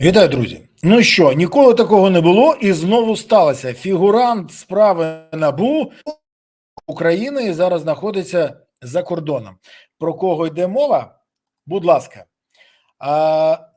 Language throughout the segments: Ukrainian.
Вітаю, друзі. Ну що, ніколи такого не було, і знову сталося. Фігурант справи НАБУ України зараз знаходиться за кордоном. Про кого йде мова? Будь ласка.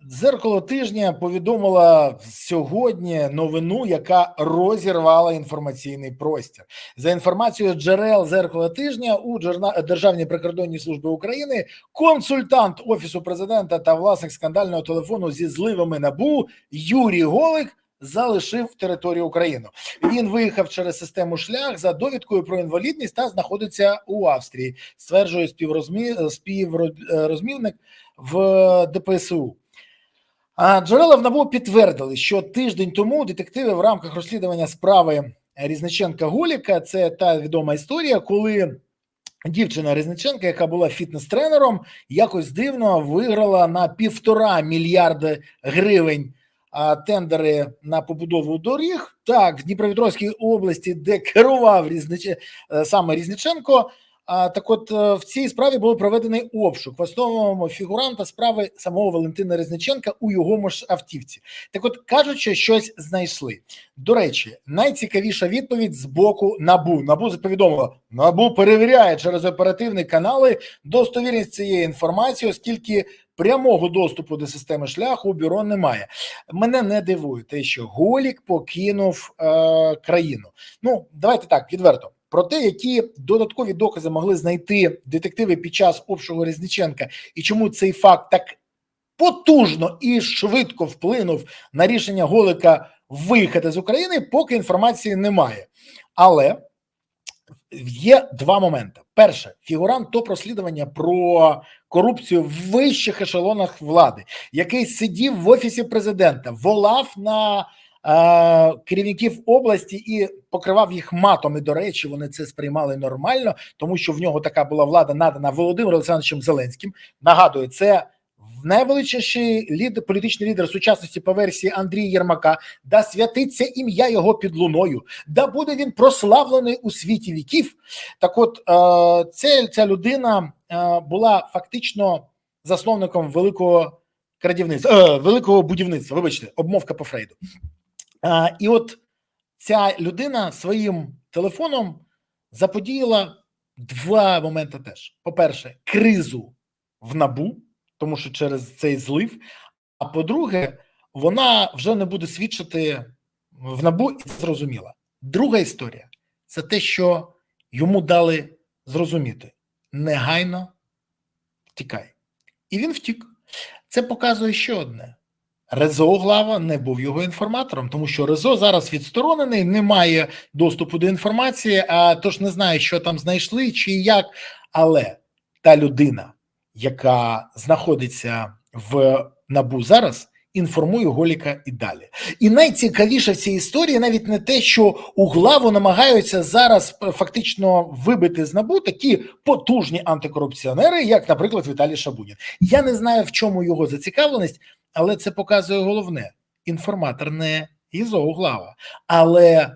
Дзеркало тижня повідомила сьогодні новину, яка розірвала інформаційний простір. За інформацією джерел зеркала тижня у Державній прикордонній службі України консультант офісу президента та власник скандального телефону зі зливами набу Юрій Голик залишив територію України. Він виїхав через систему шлях за довідкою про інвалідність та знаходиться у Австрії. Стверджує співрозмі... співрозмівник в ДПСУ. А джерела в НАБУ підтвердили, що тиждень тому детективи в рамках розслідування справи Різниченка Голіка це та відома історія, коли дівчина Різниченка, яка була фітнес-тренером, якось дивно виграла на півтора мільярди гривень тендери на побудову доріг. Так, в Дніпропетровській області, де керував Різнич... е, саме Різниченко. Так, от е, в цій справі був проведений обшук в основному фігуранта справи самого Валентина Резниченка у його ж автівці. Так, от кажуть, що щось знайшли. До речі, найцікавіша відповідь з боку набу. Набу повідомило, набу перевіряє через оперативні канали достовірність цієї інформації, оскільки прямого доступу до системи шляху у бюро немає. Мене не дивує те, що Голік покинув е, країну. Ну давайте так відверто. Про те, які додаткові докази могли знайти детективи під час обшуку Різниченка, і чому цей факт так потужно і швидко вплинув на рішення Голика виїхати з України, поки інформації немає. Але є два моменти: перше, фігурант топ розслідування про корупцію в вищих ешелонах влади, який сидів в офісі президента, волав на керівників області і покривав їх матом. І до речі, вони це сприймали нормально, тому що в нього така була влада надана Володимиром Олександровичем Зеленським. Нагадую, це найвеличніший лідер, політичний лідер сучасності по версії Андрія Єрмака, да святиться ім'я його під луною, да буде він прославлений у світі віків. Так, от е, ця, ця людина е, була фактично засновником великого крадівництва, е, великого будівництва. Вибачте, обмовка по Фрейду. Е, і от ця людина своїм телефоном заподіяла два моменти теж: по-перше, кризу в набу, тому що через цей злив. А по-друге, вона вже не буде свідчити в набу і зрозуміла. Друга історія це те, що йому дали зрозуміти негайно втікай. І він втік. Це показує ще одне. Резо Глава не був його інформатором, тому що Резо зараз відсторонений, не має доступу до інформації, а тож не знає, що там знайшли чи як. Але та людина, яка знаходиться в набу зараз, інформує Голіка і далі. І найцікавіше в цій історії навіть не те, що у главу намагаються зараз фактично вибити з набу такі потужні антикорупціонери, як, наприклад, Віталій Шабунін. Я не знаю, в чому його зацікавленість, але це показує головне: інформатор не Єзо Углава, але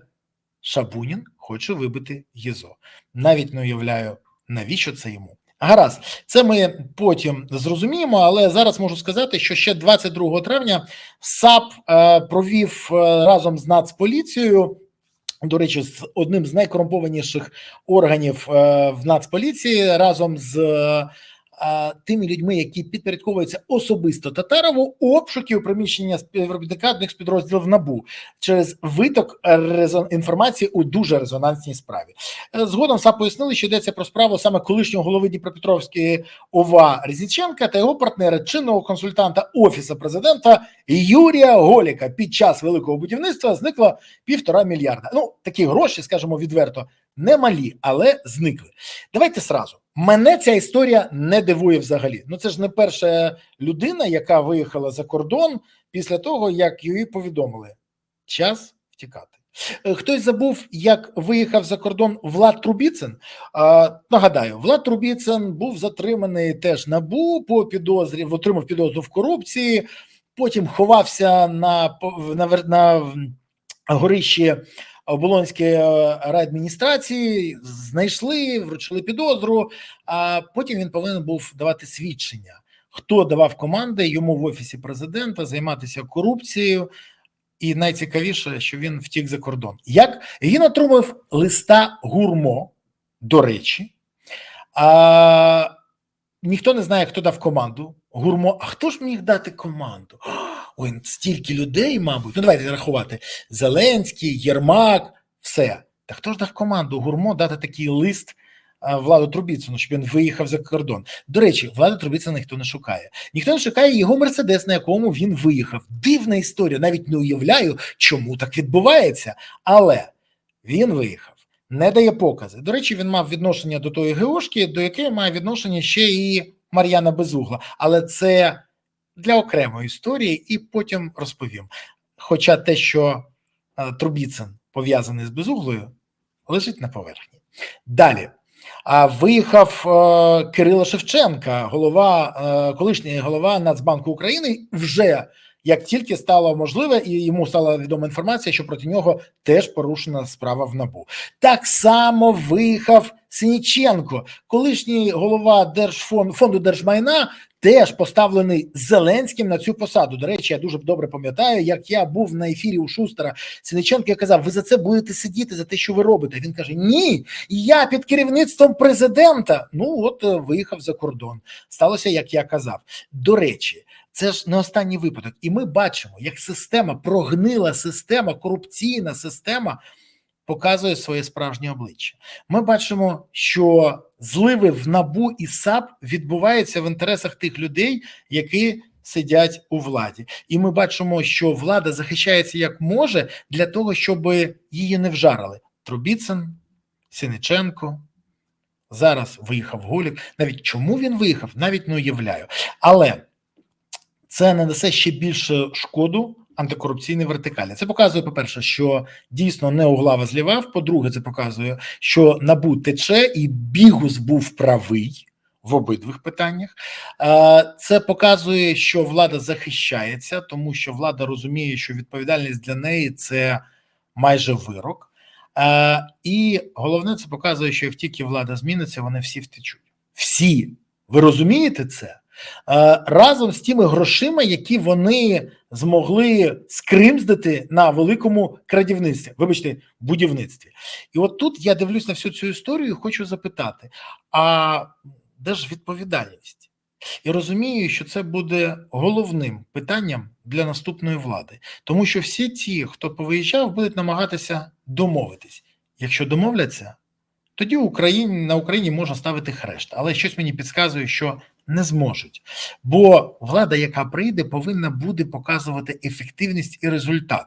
Шабунін хоче вибити Єзо. Навіть не уявляю, навіщо це йому. Гаразд, це ми потім зрозуміємо, але зараз можу сказати, що ще 22 травня САП е, провів е, разом з Нацполіцією. До речі, з одним з найкорумпованіших органів е, в Нацполіції разом з тими людьми, які підпорядковуються особисто Татарову, обшуки у приміщення співробітника одних з підрозділів НАБУ через виток резон... інформації у дуже резонансній справі. Е, Згодом САП пояснили, що йдеться про справу саме колишнього голови Дніпропетровської ОВА Резіченка та його партнера, чинного консультанта офісу президента Юрія Голіка. Під час великого будівництва зникло півтора мільярда. Ну такі гроші, скажімо відверто, немалі, але зникли. Давайте сразу. Мене ця історія не дивує взагалі. Ну це ж не перша людина, яка виїхала за кордон після того, як її повідомили. Час втікати. Е, Хтось забув, як виїхав за кордон Влад Трубіцин. А, нагадаю, Влад Трубіцин був затриманий теж набу по підозрі, отримав підозру в корупції. Потім ховався на на, на, горищі Оболонської райадміністрації, знайшли, вручили підозру, а потім він повинен був давати свідчення. хто давав команди йому в офісі президента займатися корупцією. І найцікавіше, що він втік за кордон. Як він отримав листа гурмо, до речі, а ніхто не знає, хто дав команду. Гурмо, а хто ж міг дати команду? Ой, стільки людей, мабуть. Ну, давайте рахувати: Зеленський, Єрмак, все. Та хто ж дав команду гурмо дати такий лист Владу Трубіцину, щоб він виїхав за кордон? До речі, Влада Трубіцина ніхто не шукає. Ніхто не шукає його мерседес, на якому він виїхав. Дивна історія. Навіть не уявляю, чому так відбувається. Але він виїхав, не дає покази. До речі, він мав відношення до тої ГОшки, до якої має відношення ще і Мар'яна Безугла. Але це для окремої історії, і потім розповім. Хоча те, що е, Трубіцин пов'язаний з Безуглою, лежить на поверхні. Далі. А виїхав е, Кирило Шевченка, голова, е, колишній голова Нацбанку України, вже як тільки стало можливе, і йому стала відома інформація, що проти нього теж порушена справа в набу. Так само виїхав Синіченко, колишній голова Держфонду фонду держмайна, теж поставлений Зеленським на цю посаду. До речі, я дуже добре пам'ятаю, як я був на ефірі у Шустера Синиченко. Я казав, ви за це будете сидіти за те, що ви робите. Він каже: Ні, я під керівництвом президента. Ну от е, виїхав за кордон. Сталося, як я казав. До речі. Це ж не останній випадок, і ми бачимо, як система прогнила система, корупційна система показує своє справжнє обличчя. Ми бачимо, що зливи в набу і САП відбуваються в інтересах тих людей, які сидять у владі, і ми бачимо, що влада захищається як може для того, щоб її не вжарили. Трубіцин, Сіниченко. Зараз виїхав Голік. Навіть чому він виїхав, навіть не уявляю. Але це нанесе ще більше шкоду антикорупційній вертикалі. Це показує, по-перше, що дійсно не углава злівав. По-друге, це показує, що набу тече і бігус був правий в обидвих питаннях. Це показує, що влада захищається, тому що влада розуміє, що відповідальність для неї це майже вирок. І головне, це показує, що як тільки влада зміниться, вони всі втечуть. Всі. Ви розумієте це? Разом з тими грошима, які вони змогли скримздити на великому крадівництві, вибачте, будівництві. І от тут я дивлюсь на всю цю історію і хочу запитати: а де ж відповідальність? І розумію, що це буде головним питанням для наступної влади, тому що всі ті, хто повиїжджав, будуть намагатися домовитись. Якщо домовляться, тоді Україні на Україні можна ставити хрест, але щось мені підказує, що не зможуть, бо влада, яка прийде, повинна буде показувати ефективність і результат.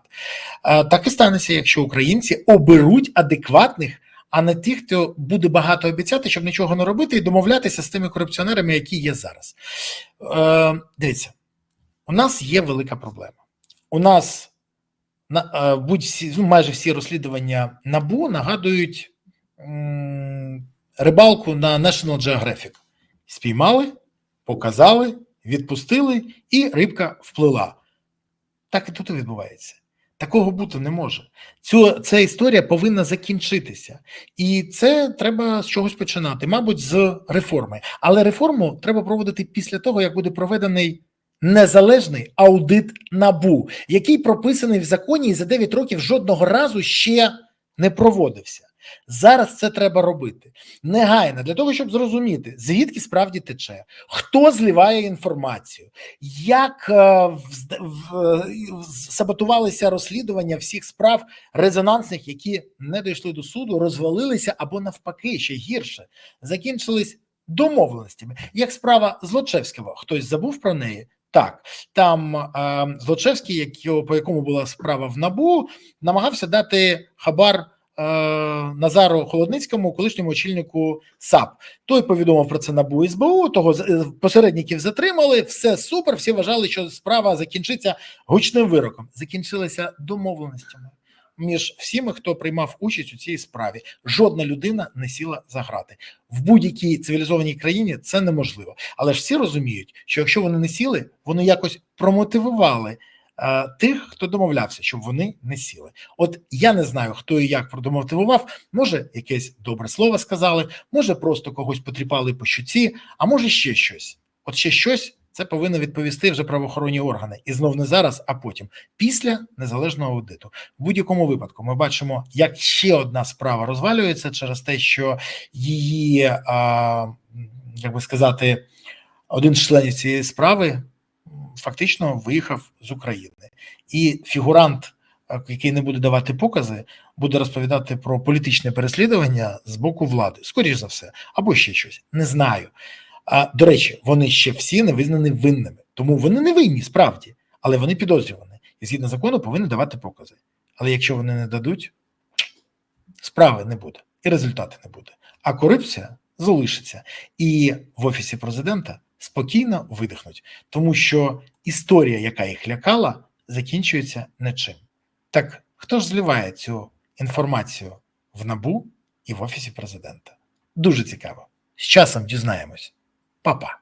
Так і станеться, якщо українці оберуть адекватних, а не тих, хто буде багато обіцяти, щоб нічого не робити, і домовлятися з тими корупціонерами, які є зараз. Е, Дивіться, у нас є велика проблема. У нас на будь всі ну, майже всі розслідування набу нагадують м, рибалку на National Geographic. Спіймали показали, відпустили, і рибка вплила. Так і тут і відбувається. Такого бути не може. Цю, Ця історія повинна закінчитися, і це треба з чогось починати, мабуть, з реформи. Але реформу треба проводити після того, як буде проведений незалежний аудит набу, який прописаний в законі і за 9 років жодного разу ще не проводився. Зараз це треба робити негайно для того, щоб зрозуміти, звідки справді тече, хто зливає інформацію, як е, в, в, саботувалися розслідування всіх справ резонансних, які не дійшли до суду, розвалилися або навпаки ще гірше, закінчились домовленостями. Як справа Злочевського, хтось забув про неї. Так, там е, Злочевський, як, по якому була справа в набу, намагався дати хабар. Е, Назару Холодницькому, колишньому очільнику САП. Той повідомив про це НАБУ СБУ, того е, посередників затримали. Все супер. Всі вважали, що справа закінчиться гучним вироком. Закінчилися домовленостями між всіми, хто приймав участь у цій справі. Жодна людина не сіла за грати в будь-якій цивілізованій країні. Це неможливо, але ж всі розуміють, що якщо вони не сіли, вони якось промотивували. Е, тих, хто домовлявся, щоб вони не сіли. От я не знаю, хто і як продомотивував. Може, якесь добре слово сказали, може просто когось потріпали по щуці, а може ще щось. От ще щось Це повинні відповісти вже правоохоронні органи, і знов не зараз, а потім, після незалежного аудиту. В будь-якому випадку ми бачимо, як ще одна справа розвалюється через те, що її, а, як би сказати, один з членів цієї справи фактично виїхав з України, і фігурант, який не буде давати покази, буде розповідати про політичне переслідування з боку влади, скоріш за все, або ще щось. Не знаю. А до речі, вони ще всі не визнані винними, тому вони не винні справді, але вони підозрювані і згідно закону повинні давати покази. Але якщо вони не дадуть, справи не буде і результати не буде. А корупція залишиться, і в офісі президента спокійно видихнуть, тому що історія, яка їх лякала, закінчується нічим. Так хто ж зливає цю інформацію в набу і в офісі президента? Дуже цікаво. З часом дізнаємось. Па-па.